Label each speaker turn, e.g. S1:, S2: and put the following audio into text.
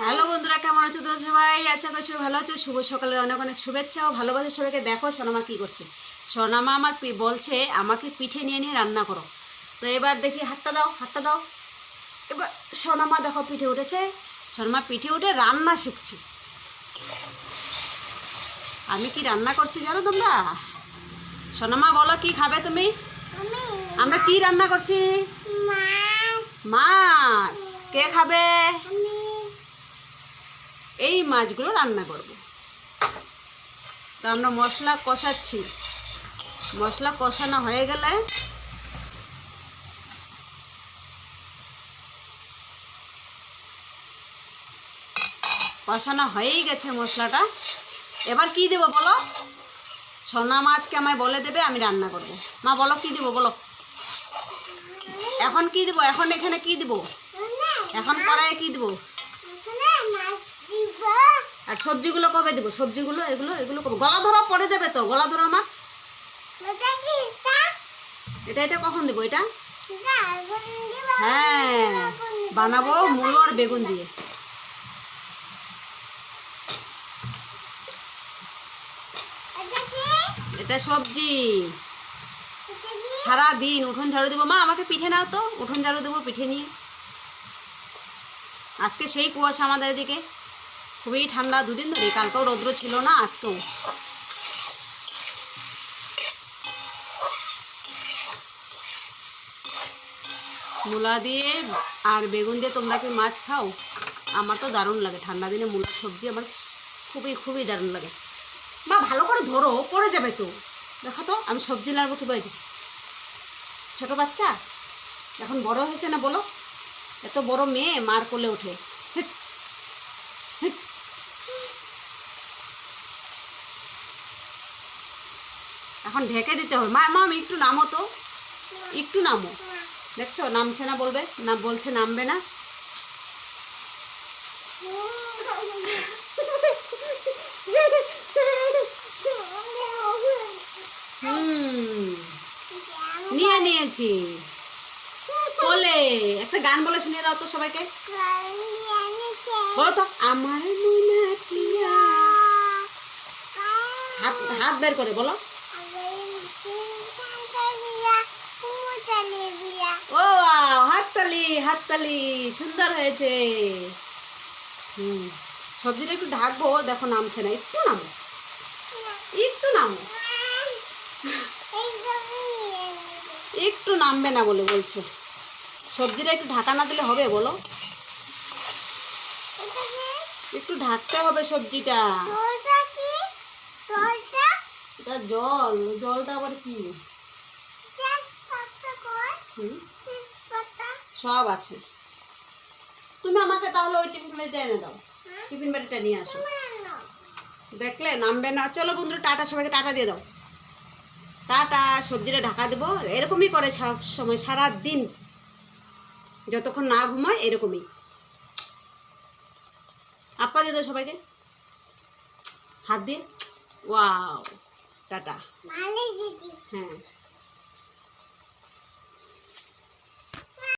S1: Hello বন্ধুরা কেমন আছো তোমরা সবাই? আশা করি সবাই ভালো আছে। শুভ সকালের অনেক অনেক শুভেচ্ছা ও ভালোবাসা। সবাইকে দেখো সোনামা কী করছে? সোনামা আমার পি- বলছে আমাকে পিঠে নিয়ে নিয়ে রান্না করো। তো এবার দেখি হাতটা দাও হাতটা দাও। এবার সোনামা দেখো পিঠে উঠেছে। সোনামা পিঠে উঠে রান্না শিখছে। আমি কি রান্না করছি জানো তোমরা? সোনামা বলো কি খাবে তুমি? আমরা কি রান্না করছি? মাছ। কে খাবে? এই মাছগুলো রান্না করব। তো আমরা মশলা কষাচ্ছি। মশলা কষানো হয়ে গেলে কষানো হয়েই গেছে মশলাটা। এবার কি দেবো বলো? সোনা মাছকে আমায় বলে দেবে, আমি রান্না করব। মা, বলো কি দেবো বলো? এখন কি দেবো? এখন এখানে কি দেবো? এখন কড়াইয়ে কি দেবো? আর সবজিগুলো কবে দেবো? সবজিগুলো, এগুলো এগুলো কবে? গলা ধরা পড়ে যাবে তো, গলা ধরা আমার এটা এটা কখন দেবো এটা? হ্যাঁ বানাবো মূলো আর বেগুন দিয়ে। এটা সবজি। সারা দিন উঠোন ঝাড়ু দেবো। মা, আমাকে পিঠে নাও তো। উঠোন ঝাড়ু দেবো, পিঠে নিয়ে। আজকে সেই কুয়াশা আমাদের এদিকে। খুবই ঠান্ডা দুদিন ধরে, কালকেও রৌদ্র ছিল না, আজকেও। মূলা দিয়ে আর বেগুন দিয়ে তোমরা কি মাছ খাও? আমার তো দারুণ লাগে, ঠান্ডা দিনে মূলার সবজি আমার খুবই খুবই দারুণ লাগে। মা, ভালো করে ধরো, পড়ে যাবে তো। দেখো তো, আমি সবজি লাগবো কীভাবে ছোটো বাচ্চা? এখন বড় হয়েছে না বলো? এত বড় মেয়ে, মার কোলে ওঠে। এখন ঢেকে দিতে হবে। মা মা একটু নামো তো। একটু নামো। দেখছ, নামছে না বলবে, না বলছে নামবে না। নিয়ে নিয়েছি। বলে একটা গান বলে শুনিয়ে দাও তো সবাইকে। বলো তো, আমার হাত হাত বের করে, বলো ও ওয়াও, হাততালি, সুন্দর হয়েছে। হুম সবজিটা একটু ঢাকবো, দেখো নামছে না, একটু নামো। একটু নামো। একটু নামবে না বলে বলছে। সবজিটা একটু ঢাকা না দিলে হবে বলো। একটু ঢাকতে হবে সবজিটা। এটা জল, জলটা আবার কি? হুম। সব আছে। তুমি আমাকে তাহলে ওই টিফিন বাড়িটা এনে দাও। টিফিন বাড়িটা নিয়ে আসো। দেখলে নামবে না। চলো বন্ধুরা টাটা সবাইকে টাটা দিয়ে দাও। টাটা সবজিটা ঢাকা দেবো। এরকমই করে সব সময় সারা দিন যতক্ষণ না ঘুমায় এরকমই। আপা দিয়ে দাও সবাইকে। হাত দিয়ে। ওয়াও টাটা। হ্যাঁ।